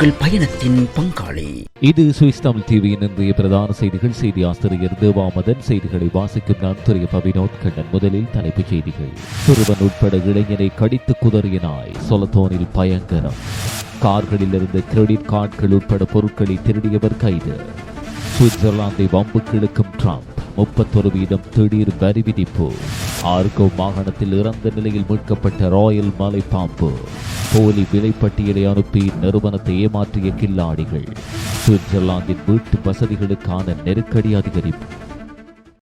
பயணத்தின் பங்காளி. இது சுவிஸ் தமிழ் டிவியின் இன்றைய பிரதான செய்திகள். செய்தி ஆசிரியர் தேவாமதன் செய்திகளை வாசிக்கும் நான் துறைய பவினோத் கண்ணன். முதலில் தலைப்புச் செய்திகள். சிறுவன் உட்பட இளைஞரை கடித்து குதறிய நாய் சொலத்தோனில் பயங்கரம். கார்களில் இருந்து கிரெடிட் கார்டுகள் உட்பட பொருட்களை திருடியவர் கைது. சுவிட்சர்லாந்தை வம்புக்கு இழுக்கும் ட்ரம்ப். முப்பத்தொரு வீதம் திடீர் வரி விதிப்பு. ஆர்கோ மாகாணத்தில் இறந்த நிலையில் மீட்கப்பட்ட ராயல் மலை பாம்பு. போலி விலைப்பட்டியலை அனுப்பி நிறுவனத்தை ஏமாற்றிய கில்லாடிகள். சுவிட்சர்லாந்தின் வீட்டு வசதிகளுக்கான நெருக்கடி அதிகரிப்பு.